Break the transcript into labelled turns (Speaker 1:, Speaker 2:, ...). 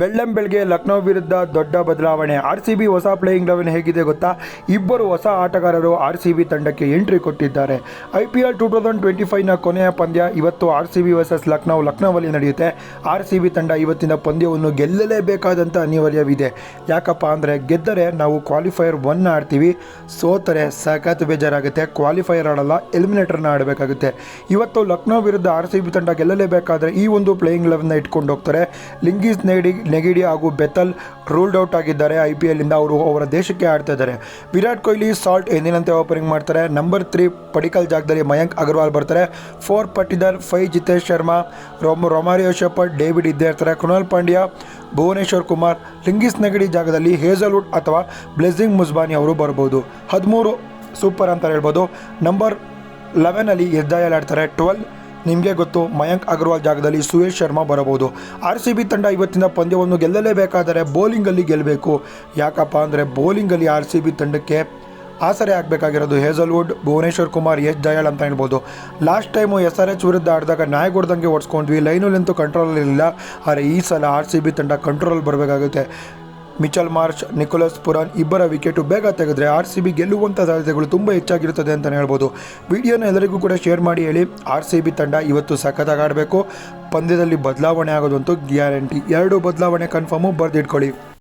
Speaker 1: ಬೆಳ್ಳಂ ಬೆಳಗ್ಗೆ ಲಕ್ನೋ ವಿರುದ್ಧ ದೊಡ್ಡ ಬದಲಾವಣೆ. ಆರ್ ಸಿ ಬಿ ಹೊಸ ಪ್ಲೇಯಿಂಗ್ ಲೆವೆನ್ ಹೇಗಿದೆ ಗೊತ್ತಾ? ಇಬ್ಬರು ಹೊಸ ಆಟಗಾರರು ಆರ್ ಸಿ ಬಿ ತಂಡಕ್ಕೆ ಎಂಟ್ರಿ ಕೊಟ್ಟಿದ್ದಾರೆ. I P L two thousand twenty ಫೈವ್ನ ಕೊನೆಯ ಪಂದ್ಯ ಇವತ್ತು R C B versus Lucknow. ಲಕ್ನೋವಲ್ಲಿ ನಡೆಯುತ್ತೆ. ಆರ್ ಸಿ ಬಿ ತಂಡ ಇವತ್ತಿನ ಪಂದ್ಯವನ್ನು ಗೆಲ್ಲಲೇಬೇಕಾದಂಥ ಅನಿವಾರ್ಯವಿದೆ. ಯಾಕಪ್ಪ ಅಂದರೆ ಗೆದ್ದರೆ ನಾವು ಕ್ವಾಲಿಫೈಯರ್ ಒನ್ ಆಡ್ತೀವಿ. ಸೋತರೆ ಸಖತ್ ಬೇಜಾರಾಗುತ್ತೆ. ಕ್ವಾಲಿಫೈಯರ್ ಆಡಲ್ಲ ಎಲಿಮಿನೇಟರ್ನ ಆಡಬೇಕಾಗುತ್ತೆ. ಇವತ್ತು ಲಕ್ನೋ ವಿರುದ್ಧ ಆರ್ ಸಿ ಬಿ ತಂಡ ಗೆಲ್ಲಲೇಬೇಕಾದ್ರೆ ಈ ಒಂದು ಪ್ಲೇಯಿಂಗ್ ಲೆವೆನ್ನ ಇಟ್ಕೊಂಡು ಹೋಗ್ತಾರೆ. ಲಿಂಗೀಸ್ ನೆಗಡಿ ನೆಗಿಡಿ ಹಾಗೂ ಬೆತಲ್ ರೂಲ್ಡ್ ಔಟ್ ಆಗಿದ್ದಾರೆ. ಐ ಪಿ ಎಲ್ಲಿಂದ ಅವರು ಅವರ ದೇಶಕ್ಕೆ ಆಡ್ತಾ ಇದ್ದಾರೆ. ವಿರಾಟ್ ಕೊಹ್ಲಿ, ಸಾಲ್ಟ್ ಎಂದಿನಂತೆ ಓಪನಿಂಗ್ ಮಾಡ್ತಾರೆ. ನಂಬರ್ ತ್ರೀ ಪಡಿಕಲ್ ಜಾಗದಲ್ಲಿ ಮಯಾಂಕ್ ಅಗರ್ವಾಲ್ ಬರ್ತಾರೆ. ಫೋರ್ ಪಟ್ಟಿದರ್ ಫೈ ಜಿತೇಶ್ ಶರ್ಮಾ, ರೊಮ್ ರೊಮಾರಿಯೋ ಶೆಪರ್ಡ್, ಡೇವಿಡ್ ಇದ್ದೇ ಇರ್ತಾರೆ. ಕೃಣಾಲ್ ಪಾಂಡ್ಯ, ಭುವನೇಶ್ವರ್ ಕುಮಾರ್, ಲಿಂಗಿಸ್ ನೆಗಡಿ ಜಾಗದಲ್ಲಿ ಹೇಸಲ್ವುಡ್ ಅಥವಾ ಬ್ಲೆಸಿಂಗ್ ಮುಸ್ಬಾನಿ ಅವರು ಬರ್ಬೋದು. ಹದಿಮೂರು ಸೂಪರ್ ಅಂತ ಹೇಳ್ಬೋದು. ನಂಬರ್ ಲೆವೆನಲ್ಲಿ ಎಸ್ದಾಯಲ್ ಆಡ್ತಾರೆ ಟ್ವೆಲ್ ನಿಮಗೆ ಗೊತ್ತು, ಮಯಾಂಕ್ ಅಗರ್ವಾಲ್ ಜಾಗದಲ್ಲಿ ಸುಯೇಶ್ ಶರ್ಮಾ ಬರಬಹುದು. ಆರ್ ಸಿ ಬಿ ತಂಡ ಇವತ್ತಿನ ಪಂದ್ಯವನ್ನು ಗೆಲ್ಲಲೇಬೇಕಾದರೆ ಬೌಲಿಂಗಲ್ಲಿ ಗೆಲ್ಲಬೇಕು. ಯಾಕಪ್ಪ ಅಂದರೆ ಬೌಲಿಂಗಲ್ಲಿ ಆರ್ ಸಿ ಬಿ ತಂಡಕ್ಕೆ ಆಸರೆ ಆಗಬೇಕಾಗಿರೋದು ಹೇಸಲ್ವುಡ್ ಭುವನೇಶ್ವರ್ ಕುಮಾರ್, ಎಸ್ ದಯಾಳ್ ಅಂತ ಹೇಳ್ಬೋದು. Last time S R H ವಿರುದ್ಧ ಆಡಿದಾಗ ನ್ಯಾಯ ಕೊಡ್ದಂಗೆ ಓಡಿಸ್ಕೊಂಡ್ವಿ ಕಂಟ್ರೋಲ್ ಇಲ್ಲ ಆದರೆ ಈ ಸಲ ಆರ್ ಸಿ ಬಿ ತಂಡ ಕಂಟ್ರೋಲ್ ಬರಬೇಕಾಗುತ್ತೆ. ಮಿಚಲ್ ಮಾರ್ಚ್ ನಿಕೋಲಸ್ ಪುರಾನ್ ಇಬ್ಬರ ವಿಕೆಟು ಬೇಗ ತೆಗೆದ್ರೆ ಆರ್ ಸಿ ಬಿ ಗೆಲ್ಲುವಂಥ ಸಾಧ್ಯತೆಗಳು ತುಂಬ ಹೆಚ್ಚಾಗಿರುತ್ತದೆ ಅಂತಲೇ ಹೇಳ್ಬೋದು. ವಿಡಿಯೋನ ಎಲ್ಲರಿಗೂ ಕೂಡ ಶೇರ್ ಮಾಡಿ ಹೇಳಿ. ಆರ್ ಸಿ ಬಿ ತಂಡ ಇವತ್ತು ಸಖತ್ತಾಗಿ ಆಡಬೇಕು. ಪಂದ್ಯದಲ್ಲಿ ಬದಲಾವಣೆ ಆಗೋದಂತೂ ಗ್ಯಾರಂಟಿ. ಎರಡು ಬದಲಾವಣೆ ಕನ್ಫರ್ಮು ಬರೆದಿಟ್ಕೊಳ್ಳಿ.